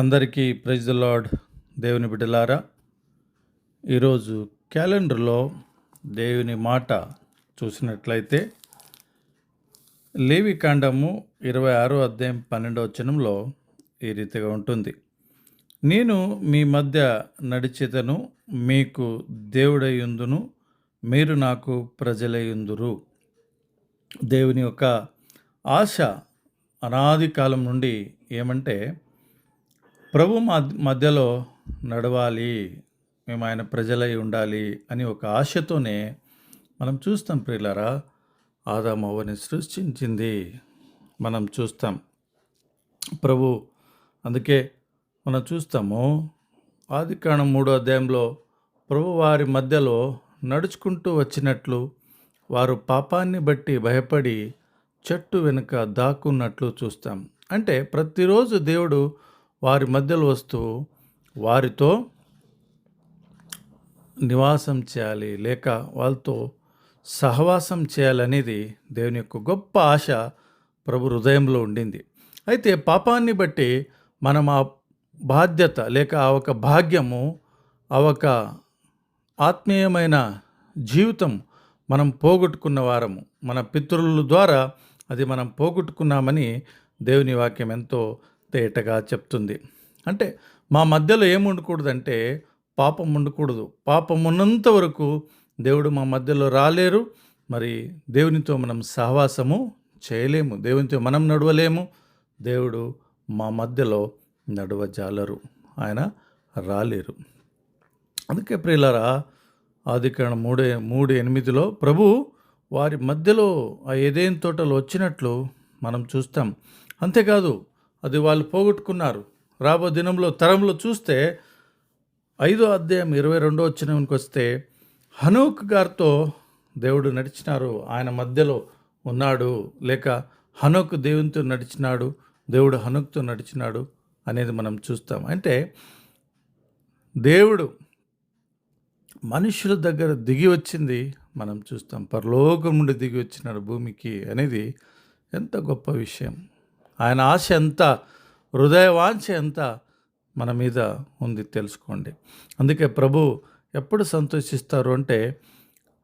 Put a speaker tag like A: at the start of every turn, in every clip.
A: అందరికీ praise the lord దేవుని బిడ్డలారా. ఈరోజు క్యాలెండర్లో దేవుని మాట చూసినట్లయితే లేవి కాండము ఇరవై ఆరో అధ్యాయం పన్నెండవ చనంలో ఈ రీతిగా ఉంటుంది. నేను మీ మధ్య నడిచేతను మీకు దేవుడయ్యుందును మీరు నాకు ప్రజలయ్యుందురు దేవుని యొక్క ఆశ అనాది కాలం నుండి ఏమంటే ప్రభు మధ్యలో నడవాలి మేము ఆయన ప్రజలై ఉండాలి అని ఒక ఆశతోనే మనం చూస్తాం ప్రియులరా. ఆదామవ్వని సృష్టించింది మనం చూస్తాం. ప్రభు అందుకే మనం చూస్తాము. ఆది మూడో అధ్యాయంలో ప్రభు వారి మధ్యలో నడుచుకుంటూ వచ్చినట్లు వారు పాపాన్ని బట్టి భయపడి చెట్టు వెనుక దాక్కున్నట్లు చూస్తాం. అంటే ప్రతిరోజు దేవుడు వారి మధ్యలో వస్తూ వారితో నివాసం చేయాలి లేక వాళ్ళతో సహవాసం చేయాలనేది దేవుని యొక్క గొప్ప ఆశ ప్రభు హృదయంలో ఉండింది. అయితే పాపాన్ని బట్టి మనం ఆ బాధ్యత లేక ఆ ఒక భాగ్యము ఆ ఒక ఆత్మీయమైన జీవితం మనం పోగొట్టుకున్న వారము. మన పితృల ద్వారా అది మనం పోగొట్టుకున్నామని దేవుని వాక్యం ఎంతో తేటగా చెప్తుంది. అంటే మా మధ్యలో ఏముండకూడదంటే పాపం ఉండకూడదు. పాపం ఉన్నంత వరకు దేవుడు మా మధ్యలో రాలేరు. మరి దేవునితో మనం సహవాసము చేయలేము. దేవునితో మనం నడవలేము. దేవుడు మా మధ్యలో నడవజాలరు. ఆయన రాలేరు. అందుకే ప్రియులరా ఆదికాండం మూడు మూడు ఎనిమిదిలో ప్రభు వారి మధ్యలో ఆ ఏదేం తోటలు వచ్చినట్లు మనం చూస్తాం. అంతేకాదు అది వాళ్ళు పోగొట్టుకున్నారు. రాబో దినంలో తరంలో చూస్తే ఐదో అధ్యాయం ఇరవై రెండో వచ్చినకి వస్తే హనూక్ గారితో దేవుడు నడిచినారు ఆయన మధ్యలో ఉన్నాడు లేక హనోక్ దేవునితో నడిచినాడు దేవుడు హనుక్తో నడిచినాడు అనేది మనం చూస్తాం. అంటే దేవుడు మనుషుల దగ్గర దిగి వచ్చింది మనం చూస్తాం. పరలోకం నుండి దిగి వచ్చినాడు భూమికి అనేది ఎంత గొప్ప విషయం. ఆయన ఆశ ఎంత హృదయవాంఛ ఎంత మన మీద ఉంది తెలుసుకోండి. అందుకే ప్రభు ఎప్పుడు సంతోషిస్తారు అంటే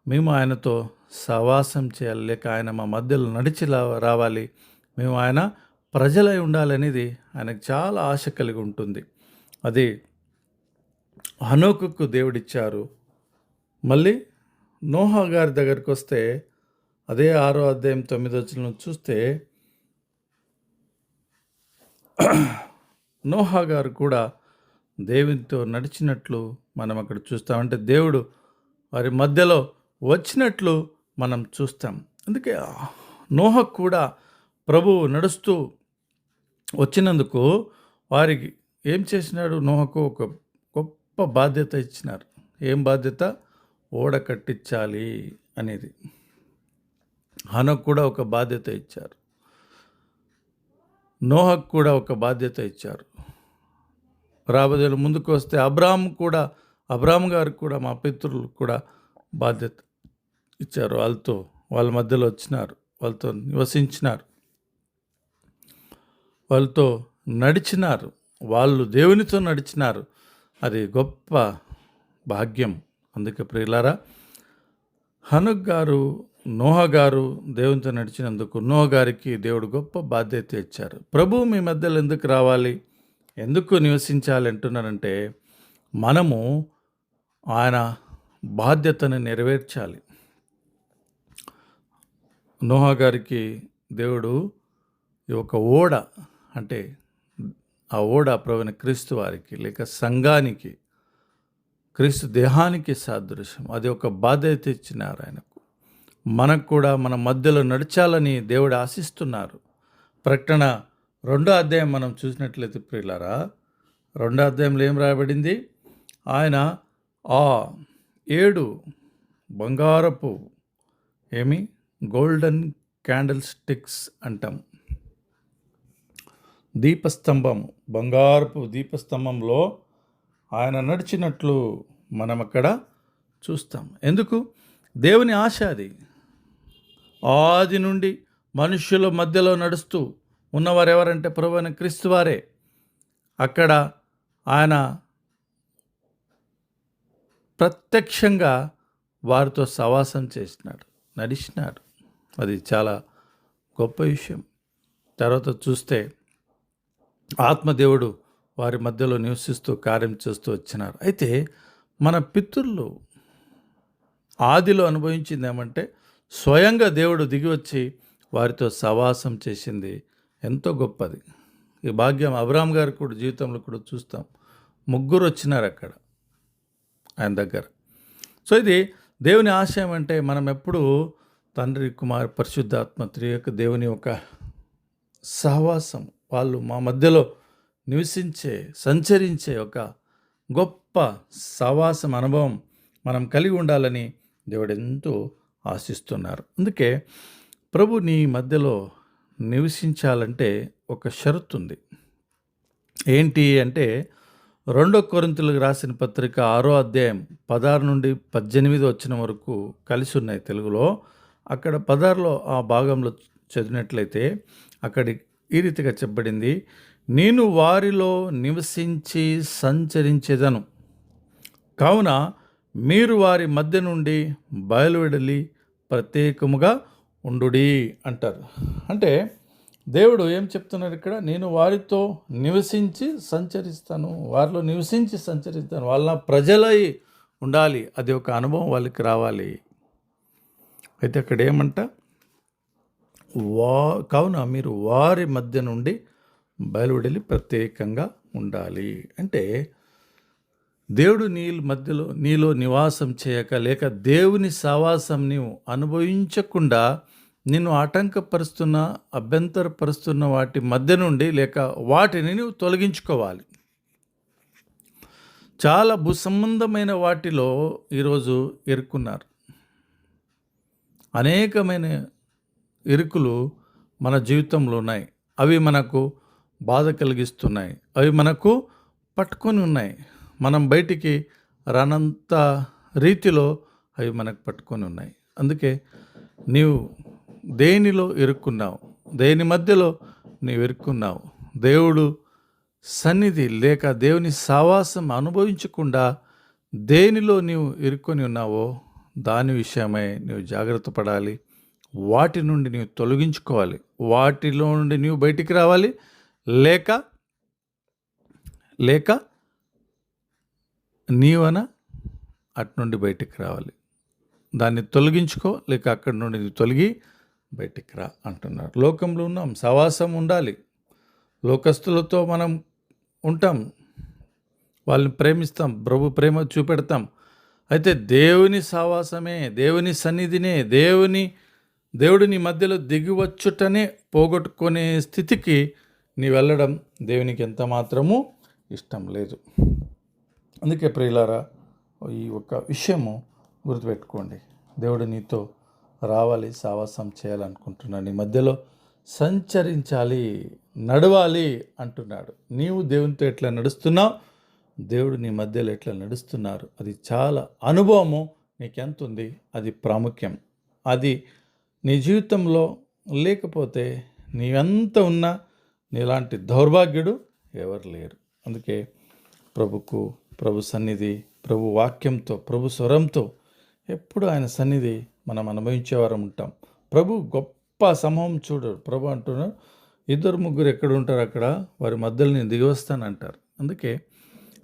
A: మేము ఆయనతో సవాసం చేయాలి లేక ఆయన మా మధ్యలో నడిచి రావాలి. మేము ఆయన ప్రజలై ఉండాలనేది ఆయనకు చాలా ఆశ కలిగి ఉంటుంది. అది హనోకుకు దేవుడిచ్చారు. మళ్ళీ నోహా గారి దగ్గరికి వస్తే అదే ఆరో అధ్యాయం తొమ్మిది వచ్చిన చూస్తే నోహా గారు కూడా దేవునితో నడిచినట్లు మనం అక్కడ చూస్తాం. అంటే దేవుడు వారి మధ్యలో వచ్చినట్లు మనం చూస్తాం. అందుకే నోహ కూడా ప్రభువు నడుస్తూ వచ్చినందుకు వారికి ఏం చేసినాడు? నోహకు ఒక గొప్ప బాధ్యత ఇచ్చినారు. ఏం బాధ్యత? ఓడ కట్టించాలి అనేది. హనకు కూడా ఒక బాధ్యత ఇచ్చారు. నోహకు కూడా ఒక బాధ్యత ఇచ్చారు. రాబోయేలు ముందుకు వస్తే అబ్రామ్ కూడా అబ్రామ్ గారికి కూడా మా పితృలు కూడా బాధ్యత ఇచ్చారు. వాళ్ళతో వాళ్ళ మధ్యలో వచ్చినారు. వాళ్ళతో నివసించినారు. వాళ్ళతో నడిచినారు. వాళ్ళు దేవునితో నడిచినారు. అది గొప్ప భాగ్యం. అందుకే ప్రియులారా హనుక్ గారు నోహ గారు దేవునితో నడిచినందుకు నోహ గారికి దేవుడు గొప్ప బాధ్యత ఇచ్చారు. ప్రభు మీ మధ్యలో ఎందుకు రావాలి? ఎందుకు నివసించాలి అంటున్నారంటే మనము ఆయన బాధ్యతను నెరవేర్చాలి. నోహా గారికి దేవుడు ఈ ఒక ఓడ అంటే ఆ ఓడ ప్రవీణ క్రీస్తు వారికి లేక సంఘానికి క్రీస్తు దేహానికి సాదృశ్యం. అది ఒక బాధ్యత ఇచ్చినారు ఆయనకు మనకు కూడా మన మధ్యలో నడిచాలని దేవుడు ఆశిస్తున్నారు. ప్రకటన రెండో అధ్యాయం మనం చూసినట్లయితే ప్రియులారా రెండో అధ్యాయంలో ఏం రాయబడింది? ఆయన ఆ ఏడు బంగారపు ఏమి? గోల్డెన్ క్యాండిల్ స్టిక్స్ అంటాం. దీపస్తంభం బంగారపు దీపస్తంభంలో ఆయన నడిచినట్లు మనం అక్కడ చూస్తాం. ఎందుకు? దేవుని ఆశ అది. ఆది నుండి మనుష్యుల మధ్యలో నడుస్తూ ఉన్నవారు ఎవరంటే ప్రభు అయిన క్రీస్తు వారే. అక్కడ ఆయన ప్రత్యక్షంగా వారితో సవాసం చేసినాడు నడిచినాడు. అది చాలా గొప్ప విషయం. తర్వాత చూస్తే ఆత్మదేవుడు వారి మధ్యలో నివసిస్తూ కార్యం చేస్తూ వచ్చినారు. అయితే మన పితృలు ఆదిలో అనుభవించింది ఏమంటే స్వయంగా దేవుడు దిగి వచ్చి వారితో సవాసం చేసింది. ఎంతో గొప్పది. ఈ భాగ్యం అబ్రామ్ గారు కూడా జీవితంలో కూడా చూస్తాం. ముగ్గురు వచ్చినారు అక్కడ ఆయన దగ్గర. సో ఇది దేవుని ఆశయం అంటే మనం ఎప్పుడు తండ్రి కుమార్ పరిశుద్ధాత్మ యొక్క దేవుని యొక్క సహవాసం వాళ్ళు మా మధ్యలో నివసించే సంచరించే ఒక గొప్ప సహవాసం అనుభవం మనం కలిగి ఉండాలని దేవుడు ఎంతో ఆశిస్తున్నారు. అందుకే ప్రభు నీ మధ్యలో నివసించాలంటే ఒక షరతు ఉంది ఏంటి అంటే రెండో కొరింతలకు రాసిన పత్రిక ఆరో అధ్యాయం పదహారు నుండి పద్దెనిమిది వచ్చిన వరకు కలిసి ఉన్నాయి తెలుగులో. అక్కడ పదార్లో ఆ భాగంలో చదివినట్లయితే అక్కడ ఈ రీతిగా చెప్పబడింది. నేను వారిలో నివసించి సంచరించేదను. కావున మీరు వారి మధ్య నుండి బయలువెడలి ప్రత్యేకముగా ఉండుడి అంటారు. అంటే దేవుడు ఏం చెప్తున్నారు ఇక్కడ? నేను వారితో నివసించి సంచరిస్తాను. వారిలో నివసించి సంచరిస్తాను. వాళ్ళ ప్రజలై ఉండాలి. అది ఒక అనుభవం వాళ్ళకి రావాలి. అయితే అక్కడ ఏమంట? వా కావున మీరు వారి మధ్య నుండి బయలువెడలి ప్రత్యేకంగా ఉండాలి. అంటే దేవుడు నీ మధ్యలో నీలో నివాసం చేయక లేక దేవుని సావాసం నీవు అనుభవించకుండా నిన్ను ఆటంకపరుస్తున్న అభ్యంతరపరుస్తున్న వాటి మధ్య నుండి లేక వాటిని నువ్వు తొలగించుకోవాలి. చాలా భూసంబంధమైన వాటిలో ఈరోజు ఇరుక్కున్నారు. అనేకమైన ఇరుకులు మన జీవితంలో ఉన్నాయి. అవి మనకు బాధ కలిగిస్తున్నాయి. అవి మనకు పట్టుకొని ఉన్నాయి. మనం బయటికి రానంత రీతిలో అవి మనకు పట్టుకొని ఉన్నాయి. అందుకే నీవు దేనిలో ఇరుక్కున్నావు? దేని మధ్యలో నీవు ఇరుక్కున్నావు? దేవుడు సన్నిధి లేక దేవుని సావాసం అనుభవించకుండా దేనిలో నీవు ఇరుక్కొని ఉన్నావో దాని విషయమై నీవు జాగ్రత్త పడాలి. వాటి నుండి నీవు తొలగించుకోవాలి. వాటిలో నుండి నీవు బయటికి రావాలి. లేక లేక నీవన అటు నుండి బయటికి రావాలి. దాన్ని తొలగించుకో లేక అక్కడి నుండి నీవు తొలగి బయటికి రా అంటున్నారు. లోకంలో ఉన్నాం సవాసం ఉండాలి. లోకస్తులతో మనం ఉంటాం వాళ్ళని ప్రేమిస్తాం ప్రభు ప్రేమ చూపెడతాం. అయితే దేవుని సావాసమే దేవుని సన్నిధినే దేవుని దేవుడిని మధ్యలో దిగివచ్చుటనే పోగొట్టుకునే స్థితికి నీ వెళ్ళడం దేవునికి ఎంత మాత్రము ఇష్టం లేదు. అందుకే ప్రియులారా ఈ ఒక్క విషయము గుర్తుపెట్టుకోండి. దేవుడు నీతో రావాలి సావాసం చేయాలనుకుంటున్నాడు. నీ మధ్యలో సంచరించాలి నడవాలి అంటున్నాడు. నీవు దేవునితో ఎట్లా నడుస్తున్నావు? దేవుడు నీ మధ్యలో ఎట్లా నడుస్తున్నారు? అది చాలా అనుభవము నీకెంత ఉంది అది ప్రాముఖ్యం. అది నీ జీవితంలో లేకపోతే నీవెంత ఉన్నా నీలాంటి దౌర్భాగ్యుడు ఎవరు లేరు. అందుకే ప్రభుకు ప్రభు సన్నిధి ప్రభు వాక్యంతో ప్రభు స్వరంతో ఎప్పుడు ఆయన సన్నిధి మనం అనుభవించేవారం ఉంటాం. ప్రభు గొప్ప సమూహం చూడరు ప్రభు అంటున్నారు ఇద్దరు ముగ్గురు ఎక్కడ ఉంటారు అక్కడ? వారి మధ్యలో నేను దిగి వస్తానంటారు. అందుకే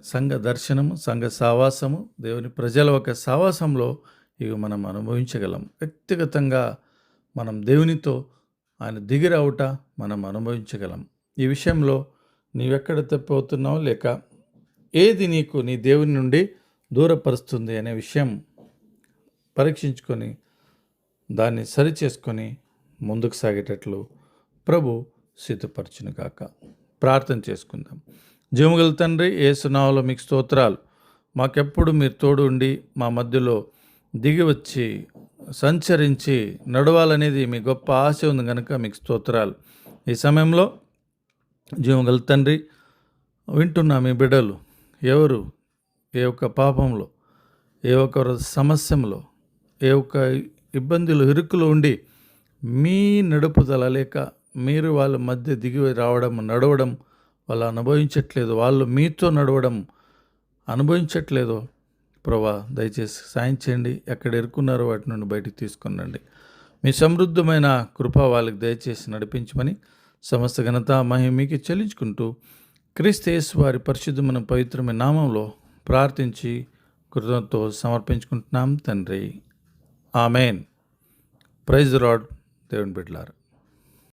A: సంఘ దర్శనము సంఘ సావాసము దేవుని ప్రజల ఒక సావాసంలో ఇవి మనం అనుభవించగలం. వ్యక్తిగతంగా మనం దేవునితో ఆయన దిగిరావుట మనం అనుభవించగలం. ఈ విషయంలో నీవెక్కడ తప్పిపోతున్నావు లేక ఏది నీకు నీ దేవుని నుండి దూరపరుస్తుంది అనే విషయం పరీక్షించుకొని దాన్ని సరిచేసుకొని ముందుకు సాగేటట్లు ప్రభు సిద్ధపరచును కాక ప్రార్థన చేసుకుందాం. జీవగల తండ్రి ఏ సునావలో మీకు స్తోత్రాలు. మాకెప్పుడు మీరు తోడు ఉండి మా మధ్యలో దిగి వచ్చి సంచరించి నడవాలనేది మీ గొప్ప ఆశ ఉంది కనుక మీకు స్తోత్రాలు. ఈ సమయంలో జీవగల తండ్రి వింటున్నా మీ బిడ్డలు ఎవరు? ఏ ఒక్క పాపంలో ఏ ఒక్క సమస్యలో ఏ ఒక్క ఇబ్బందులు ఇరుకులు ఉండి మీ నడుపుదల లేక మీరు వాళ్ళ మధ్య దిగి రావడం నడవడం వాళ్ళు అనుభవించట్లేదు. వాళ్ళు మీతో నడవడం అనుభవించట్లేదో. ప్రభా దయచేసి సాయం చేయండి. ఎక్కడ ఇరుక్కున్నారో వాటి నుండి బయటికి తీసుకునండి మీ సమృద్ధమైన కృప వాళ్ళకి దయచేసి నడిపించమని సమస్త ఘనత మహిమీకి మీకు చెల్లించుకుంటూ క్రిస్తేస్ వారి పరిశుద్ధమైన పవిత్రమైన నామంలో ప్రార్థించి కృతజ్ఞతతో సమర్పించుకుంటున్నాం తండ్రి. ఆమెన్. ప్రైజ్ రాడ్ దేవుని బిడ్లారు